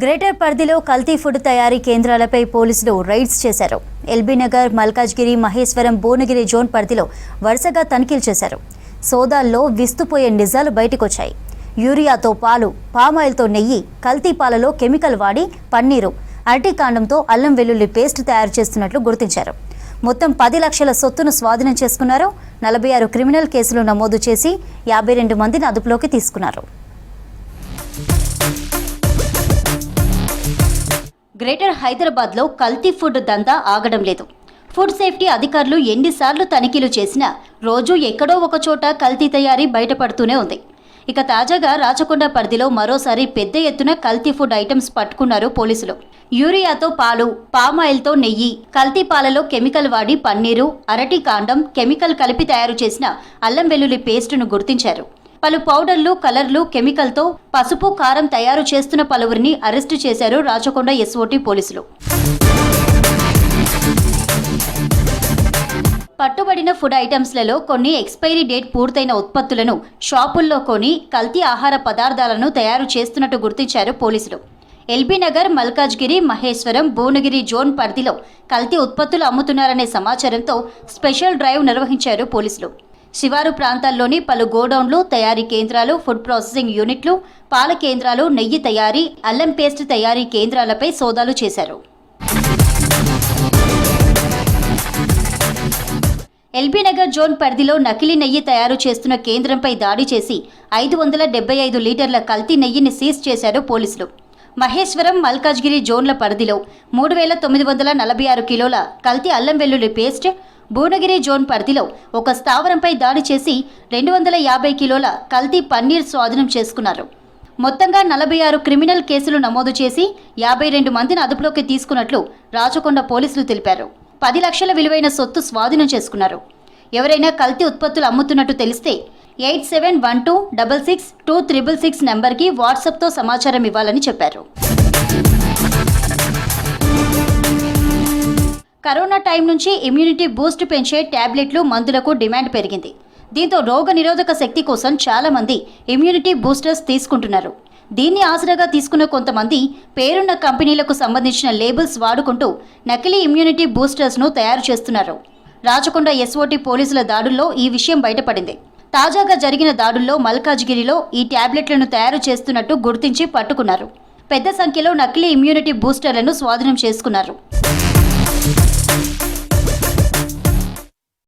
Greater పరిధిలో కల్తీ food తయారీ కేంద్రాలపై పోలీసులు రైడ్స్ చేశారు. ఎల్బీనగర్ మల్కాజ్గిరి మహేశ్వరం భువనగిరి జోన్ పరిధిలో వరుసగా తనిఖీలు చేశారు. సోదాల్లో విస్తుపోయే నిజాలు బయటకొచ్చాయి. యూరియాతో పాలు పామాయిల్తో నెయ్యి కల్తీ పాలలో కెమికల్ వాడి పన్నీరు అరటికాండంతో అల్లం వెల్లుల్లి పేస్ట్ తయారు చేస్తున్నట్లు గుర్తించారు. మొత్తం పది లక్షల సొత్తును స్వాధీనం చేసుకున్నారు. నలభై ఆరు క్రిమినల్ కేసులు నమోదు చేసి యాభై రెండు మందిని అదుపులోకి తీసుకున్నారు. గ్రేటర్ హైదరాబాద్లో కల్తీ ఫుడ్ దందా ఆగడం లేదు. ఫుడ్ సేఫ్టీ అధికారులు ఎన్నిసార్లు తనిఖీలు చేసినా రోజు ఎక్కడో ఒక చోట కల్తీ తయారీ బయటపడుతూనే ఉంది. ఇక తాజాగా రాచకొండ పరిధిలో మరోసారి పెద్ద ఎత్తున కల్తీ ఫుడ్ ఐటమ్స్ పట్టుకున్నారు పోలీసులు. యూరియాతో పాలు పామాయిల్తో నెయ్యి కల్తీ పాలలో కెమికల్ వాడి పన్నీరు అరటి కాండం కెమికల్ కలిపి తయారు చేసిన అల్లం వెల్లుల్లి పేస్టును గుర్తించారు. పలు పౌడర్లు కలర్లు కెమికల్తో పసుపు కారం తయారు చేస్తున్న పలువురిని అరెస్టు చేశారు రాచకొండ ఎస్ఓటి పోలీసులు. పట్టుబడిన ఫుడ్ ఐటమ్స్లలో కొన్ని ఎక్స్పైరీ డేట్ పూర్తయిన ఉత్పత్తులను షాపుల్లో కొని కల్తీ ఆహార పదార్థాలను తయారు చేస్తున్నట్టు గుర్తించారు పోలీసులు. ఎల్బీ నగర్ మల్కాజ్గిరి మహేశ్వరం భువనగిరి జోన్ పరిధిలో కల్తీ ఉత్పత్తులు అమ్ముతున్నారనే సమాచారంతో స్పెషల్ డ్రైవ్ నిర్వహించారు పోలీసులు. శివారు ప్రాంతాల్లోని పలు గోడౌన్లు తయారీ కేంద్రాలు ఫుడ్ ప్రాసెసింగ్ యూనిట్లు పాల కేంద్రాలు నెయ్యి తయారీ అల్లం పేస్ట్ తయారీ కేంద్రాలపై సోదాలు చేశారు. ఎల్బీనగర్ జోన్ పరిధిలో నకిలీ నెయ్యి తయారు చేస్తున్న కేంద్రంపై దాడి చేసి ఐదు వందల డెబ్బై ఐదు లీటర్ల కల్తీ నెయ్యిని సీజ్ చేశారు పోలీసులు. మహేశ్వరం మల్కాజ్గిరి జోన్ల పరిధిలో మూడు వేల తొమ్మిది వందల నలభై ఆరు కిలోల కల్తీ అల్లం వెల్లుల్లి పేస్ట్ భువనగిరి జోన్ పరిధిలో ఒక స్థావరంపై దాడి చేసి రెండు వందల యాభై కిలోల కల్తీ పన్నీర్ స్వాధీనం చేసుకున్నారు. మొత్తంగా నలభై ఆరు క్రిమినల్ కేసులు నమోదు చేసి యాభై రెండు మందిని అదుపులోకి తీసుకున్నట్లు రాచకొండ పోలీసులు తెలిపారు. పది లక్షల విలువైన సొత్తు స్వాధీనం చేసుకున్నారు. ఎవరైనా కల్తీ ఉత్పత్తులు అమ్ముతున్నట్టు తెలిస్తే eight seven one two double six two triple six నెంబర్కి వాట్సాప్తో సమాచారం ఇవ్వాలని చెప్పారు. కరోనా టైం నుంచి ఇమ్యూనిటీ బూస్ట్ పెంచే ట్యాబ్లెట్లు మందులకు డిమాండ్ పెరిగింది. దీంతో రోగ నిరోధక శక్తి కోసం చాలామంది ఇమ్యూనిటీ బూస్టర్స్ తీసుకుంటున్నారు. దీన్ని ఆసరాగా తీసుకున్న కొంతమంది పేరున్న కంపెనీలకు సంబంధించిన లేబుల్స్ వాడుకుంటూ నకిలీ ఇమ్యూనిటీ బూస్టర్స్ను తయారు చేస్తున్నారు. రాచకొండ ఎస్ఓటి పోలీసుల దాడుల్లో ఈ విషయం బయటపడింది. తాజాగా జరిగిన దాడుల్లో మల్కాజ్గిరిలో ఈ ట్యాబ్లెట్లను తయారు చేస్తున్నట్టు గుర్తించి పట్టుకున్నారు. పెద్ద సంఖ్యలో నకిలీ ఇమ్యూనిటీ బూస్టర్లను స్వాధీనం చేసుకున్నారు.